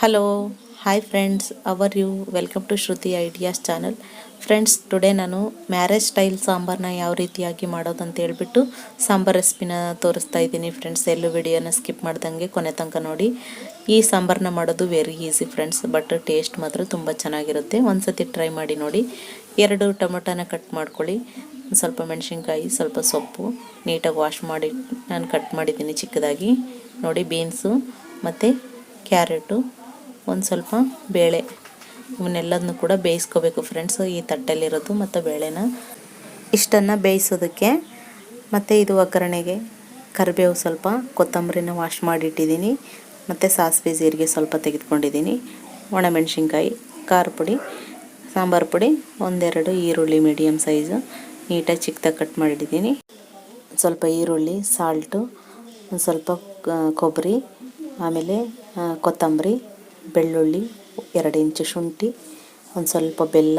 Hello hi friends are you welcome to Shruti ideas channel friends today ನಾನು marriage style ಸಾಂಬಾರನ್ನ ಯಾವ ರೀತಿಯಾಗಿ ಮಾಡೋದು ಅಂತ ಹೇಳ್ಬಿಟ್ಟು ಸಾಂಬಾರ್ ರೆಸಿಪಿನ ತೋರಿಸ್ತಾ ಇದ್ದೀನಿ ಫ್ರೆಂಡ್ಸ್ ಎಲ್ಲೂ ವಿಡಿಯೋನ ಸ್ಕಿಪ್ ಮಾಡ್ದಂಗೆ ಕೊನೆ ತನಕ ನೋಡಿ. ಈ ಸಾಂಬಾರನ್ನ ಮಾಡೋದು very easy friends but taste ಮಾತ್ರ ತುಂಬ ಚೆನ್ನಾಗಿರುತ್ತೆ. ಒಂದ್ಸತಿ ಟ್ರೈ ಮಾಡಿ ನೋಡಿ. ಎರಡು ಟೊಮೊಟೊನ ಕಟ್ ಮಾಡ್ಕೊಳ್ಳಿ. ಸ್ವಲ್ಪ ಮೆಣಸಿನ್ಕಾಯಿ, ಸ್ವಲ್ಪ ಸೊಪ್ಪು. ನೀಟಾಗಿ ವಾಶ್ ಮಾಡಿ ನಾನು ಕಟ್ ಮಾಡಿದ್ದೀನಿ ಚಿಕ್ಕದಾಗಿ. ನೋಡಿ ಬೀನ್ಸು ಮತ್ತು ಕ್ಯಾರೆಟು ಒಂದು ಸ್ವಲ್ಪ ಬೇಳೆ ಇವನ್ನೆಲ್ಲದನ್ನು ಕೂಡ ಬೇಯಿಸ್ಕೋಬೇಕು ಫ್ರೆಂಡ್ಸ್ ಈ ತಟ್ಟೆಲಿರೋದು ಮತ್ತು ಬೇಳೆನ. ಇಷ್ಟನ್ನು ಬೇಯಿಸೋದಕ್ಕೆ ಮತ್ತು ಇದು ಒಗ್ಗರಣೆಗೆ ಕರಿಬೇವು ಸ್ವಲ್ಪ, ಕೊತ್ತಂಬರಿನ ವಾಶ್ ಮಾಡಿಟ್ಟಿದ್ದೀನಿ. ಮತ್ತು ಸಾಸಿವೆ ಜೀರಿಗೆ ಸ್ವಲ್ಪ ತೆಗೆದುಕೊಂಡಿದ್ದೀನಿ. ಒಣಮೆಣಸಿನ್ಕಾಯಿ, ಖಾರ ಪುಡಿ, ಸಾಂಬಾರು ಪುಡಿ, ಒಂದೆರಡು ಈರುಳ್ಳಿ ಮೀಡಿಯಮ್ ಸೈಜು ನೀಟಾಗಿ ಚಿಕ್ಕದಾಗಿ ಕಟ್ ಮಾಡಿಟ್ಟಿದ್ದೀನಿ. ಸ್ವಲ್ಪ ಈರುಳ್ಳಿ ಸಾಲ್ಟು ಒಂದು ಸ್ವಲ್ಪ ಕೊಬ್ಬರಿ, ಆಮೇಲೆ ಕೊತ್ತಂಬರಿ ಬೆಳ್ಳುಳ್ಳಿ, ಎರಡು ಇಂಚು ಶುಂಠಿ, ಒಂದು ಸ್ವಲ್ಪ ಬೆಲ್ಲ,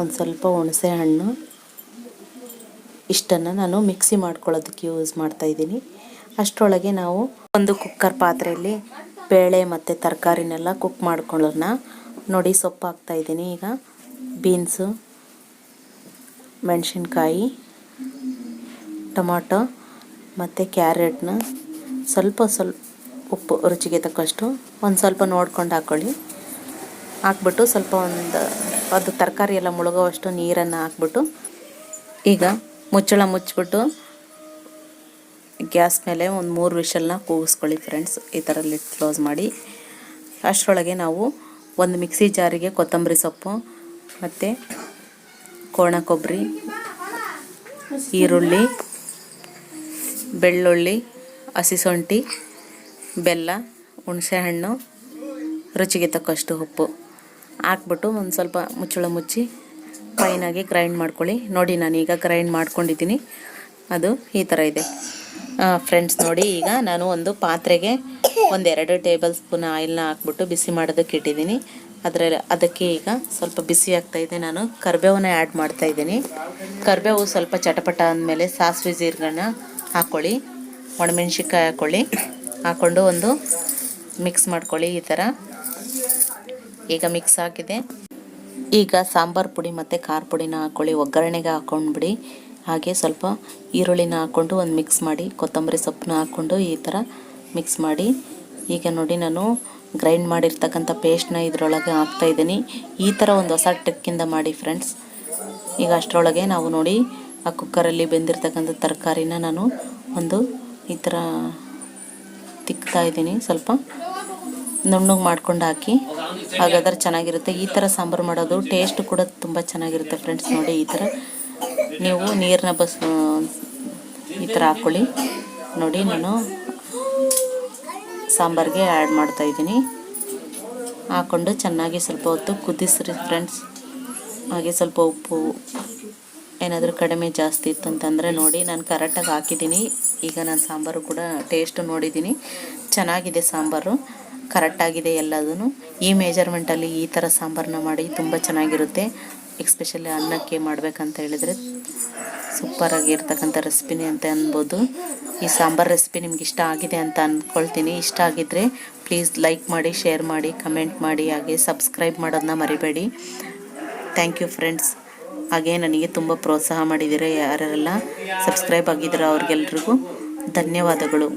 ಒಂದು ಸ್ವಲ್ಪ ಹುಣಸೆ ಹಣ್ಣು. ಇಷ್ಟನ್ನು ನಾನು ಮಿಕ್ಸಿ ಮಾಡ್ಕೊಳ್ಳೋದಕ್ಕೆ ಯೂಸ್ ಮಾಡ್ತಾಯಿದ್ದೀನಿ ಅಷ್ಟರೊಳಗೆ ನಾವು ಒಂದು ಕುಕ್ಕರ್ ಪಾತ್ರೆಯಲ್ಲಿ ಬೇಳೆ ಮತ್ತು ತರಕಾರಿನೆಲ್ಲ ಕುಕ್ ಮಾಡ್ಕೊಳ್ಳೋಣ. ನೋಡಿ ಸೊಪ್ಪು ಹಾಕ್ತಾಯಿದ್ದೀನಿ ಈಗ. ಬೀನ್ಸು ಮೆಣಸಿನ್ಕಾಯಿ, ಟೊಮಾಟೊ ಮತ್ತು ಕ್ಯಾರೆಟ್ನ ಸ್ವಲ್ಪ ಸ್ವಲ್ಪ ಉಪ್ಪು ರುಚಿಗೆ ತಕ್ಕಷ್ಟು ಒಂದು ಸ್ವಲ್ಪ ನೋಡ್ಕೊಂಡು ಹಾಕ್ಕೊಳ್ಳಿ. ಹಾಕ್ಬಿಟ್ಟು ಸ್ವಲ್ಪ ಒಂದು ಅದು ತರಕಾರಿ ಎಲ್ಲ ಮುಳುಗೋವಷ್ಟು ನೀರನ್ನು ಹಾಕ್ಬಿಟ್ಟು ಈಗ ಮುಚ್ಚಳ ಮುಚ್ಚಿಬಿಟ್ಟು ಗ್ಯಾಸ್ ಮೇಲೆ ಒಂದು ಮೂರು ವಿಷಲ್ನ ಕೂಗಿಸ್ಕೊಳ್ಳಿ ಫ್ರೆಂಡ್ಸ್. ಈ ಥರ ಲಿಟ್ ಕ್ಲೋಸ್ ಮಾಡಿ. ಅಷ್ಟರೊಳಗೆ ನಾವು ಒಂದು ಮಿಕ್ಸಿ ಜಾರಿಗೆ ಕೊತ್ತಂಬರಿ ಸೊಪ್ಪು ಮತ್ತು ಕೋಣ ಕೊಬ್ಬರಿ, ಈರುಳ್ಳಿ, ಬೆಳ್ಳುಳ್ಳಿ, ಹಸಿ ಶುಂಠಿ ಬೆಲ್ಲ ಹುಣಸೆಹಣ್ಣು ರುಚಿಗೆ ತಕ್ಕಷ್ಟು ಉಪ್ಪು ಹಾಕ್ಬಿಟ್ಟು ಒಂದು ಸ್ವಲ್ಪ ಮುಚ್ಚಳ ಮುಚ್ಚಿ ಫೈನಾಗಿ ಗ್ರೈಂಡ್ ಮಾಡ್ಕೊಳ್ಳಿ. ನೋಡಿ ನಾನೀಗ ಗ್ರೈಂಡ್ ಮಾಡ್ಕೊಂಡಿದ್ದೀನಿ. ಅದು ಈ ಥರ ಇದೆ. ಫ್ರೆಂಡ್ಸ್ ನೋಡಿ, ಈಗ ನಾನು ಒಂದು ಪಾತ್ರೆಗೆ ಒಂದೆರಡು ಟೇಬಲ್ ಸ್ಪೂನ್ ಆಯಿಲ್ನ ಹಾಕ್ಬಿಟ್ಟು ಬಿಸಿ ಮಾಡೋದಕ್ಕೆ ಇಟ್ಟಿದ್ದೀನಿ. ಅದರ ಅದಕ್ಕೆ ಈಗ ಸ್ವಲ್ಪ ಬಿಸಿ ಆಗ್ತಾಯಿದೆ ನಾನು ಕರಿಬೇವನ್ನ ಆ್ಯಡ್ ಮಾಡ್ತಾಯಿದ್ದೀನಿ ಕರಿಬೇವು ಸ್ವಲ್ಪ ಚಟಪಟ ಅಂದಮೇಲೆ ಸಾಸಿವೆ ಜೀರಿಗೆನ ಹಾಕ್ಕೊಳ್ಳಿ ಒಣಮೆಣ್ಸಿನ್ಕಾಯಿ ಹಾಕ್ಕೊಳ್ಳಿ ಹಾಕ್ಕೊಂಡು ಒಂದು ಮಿಕ್ಸ್ ಮಾಡ್ಕೊಳ್ಳಿ ಈ ಥರ. ಈಗ ಮಿಕ್ಸ್ ಹಾಕಿದೆ. ಈಗ ಸಾಂಬಾರು ಪುಡಿ ಮತ್ತು ಖಾರ ಪುಡಿನ ಹಾಕ್ಕೊಳ್ಳಿ ಒಗ್ಗರಣೆಗೆ ಹಾಕ್ಕೊಂಡ್ಬಿಡಿ ಹಾಗೆ ಸ್ವಲ್ಪ ಈರುಳ್ಳಿನ ಹಾಕ್ಕೊಂಡು ಒಂದು ಮಿಕ್ಸ್ ಮಾಡಿ, ಕೊತ್ತಂಬರಿ ಸೊಪ್ಪನ್ನ ಹಾಕ್ಕೊಂಡು ಈ ಥರ ಮಿಕ್ಸ್ ಮಾಡಿ. ಈಗ ನೋಡಿ ನಾನು ಗ್ರೈಂಡ್ ಮಾಡಿರ್ತಕ್ಕಂಥ ಪೇಸ್ಟ್ನ ಇದರೊಳಗೆ ಹಾಕ್ತಾಯಿದ್ದೀನಿ ಈ ಥರ ಒಂದು ಹೊಸ ಟ್ರಿಕ್ಕಿಂದ ಮಾಡಿ ಫ್ರೆಂಡ್ಸ್. ಈಗ ಅಷ್ಟರೊಳಗೆ ನಾವು ನೋಡಿ ಆ ಕುಕ್ಕರಲ್ಲಿ ಬೆಂದಿರ್ತಕ್ಕಂಥ ತರಕಾರಿನ ನಾನು ಒಂದು ಈ ಥರ ತಿಕ್ತಾ ಇದ್ದೀನಿ. ಸ್ವಲ್ಪ ನುಣ್ಣಗೆ ಮಾಡ್ಕೊಂಡು ಹಾಕಿ. ಹಾಗಾದ್ರೆ ಚೆನ್ನಾಗಿರುತ್ತೆ. ಈ ಥರ ಸಾಂಬಾರು ಮಾಡೋದು ಟೇಸ್ಟ್ ಕೂಡ ತುಂಬ ಚೆನ್ನಾಗಿರುತ್ತೆ ಫ್ರೆಂಡ್ಸ್ ನೋಡಿ ಈ ಥರ ನೀವು ನೀರನ್ನ ಬಸ್ ಈ ಥರ ಹಾಕ್ಕೊಳ್ಳಿ ನೋಡಿ ನಾನು ಸಾಂಬಾರಿಗೆ ಆ್ಯಡ್ ಮಾಡ್ತಾಯಿದ್ದೀನಿ ಹಾಕ್ಕೊಂಡು ಚೆನ್ನಾಗಿ ಸ್ವಲ್ಪ ಹೊತ್ತು ಕುದಿಸ್ರಿ ಫ್ರೆಂಡ್ಸ್ ಹಾಗೆ ಸ್ವಲ್ಪ ಉಪ್ಪು ಏನಾದರೂ ಕಡಿಮೆ ಜಾಸ್ತಿ ಇತ್ತು ಅಂತಂದರೆ ನೋಡಿ, ನಾನು ಕರೆಕ್ಟಾಗಿ ಹಾಕಿದ್ದೀನಿ. ಈಗ ನಾನು ಸಾಂಬಾರು ಕೂಡ ಟೇಸ್ಟು ನೋಡಿದ್ದೀನಿ. ಚೆನ್ನಾಗಿದೆ ಸಾಂಬಾರು. ಕರೆಕ್ಟಾಗಿದೆ ಎಲ್ಲದೂ ಈ ಮೇಜರ್ಮೆಂಟಲ್ಲಿ ಈ ಥರ ಸಾಂಬಾರನ್ನ ಮಾಡಿ ತುಂಬ ಚೆನ್ನಾಗಿರುತ್ತೆ. ಎಕ್ಸ್ಪೆಷಲಿ ಅನ್ನಕ್ಕೆ ಮಾಡಬೇಕಂತ ಹೇಳಿದರೆ ಸೂಪರಾಗಿರ್ತಕ್ಕಂಥ ರೆಸಿಪಿನೇ ಅಂತ ಅನ್ಬೋದು. ಈ ಸಾಂಬಾರು ರೆಸಿಪಿ ನಿಮ್ಗೆ ಇಷ್ಟ ಆಗಿದೆ ಅಂತ ಅಂದ್ಕೊಳ್ತೀನಿ ಇಷ್ಟ ಆಗಿದ್ದರೆ ಪ್ಲೀಸ್ ಲೈಕ್ ಮಾಡಿ ಶೇರ್ ಮಾಡಿ ಕಮೆಂಟ್ ಮಾಡಿ, ಹಾಗೆ ಸಬ್ಸ್ಕ್ರೈಬ್ ಮಾಡೋದನ್ನ ಮರಿಬೇಡಿ. ಥ್ಯಾಂಕ್ ಯು ಫ್ರೆಂಡ್ಸ್ ಹಾಗೆ ನನಗೆ ತುಂಬ ಪ್ರೋತ್ಸಾಹ ಮಾಡಿದ್ದೀರ ಯಾರೆಲ್ಲ ಸಬ್ಸ್ಕ್ರೈಬ್ ಆಗಿದ್ದೀರ ಅವ್ರಿಗೆಲ್ರಿಗೂ ಧನ್ಯವಾದಗಳು.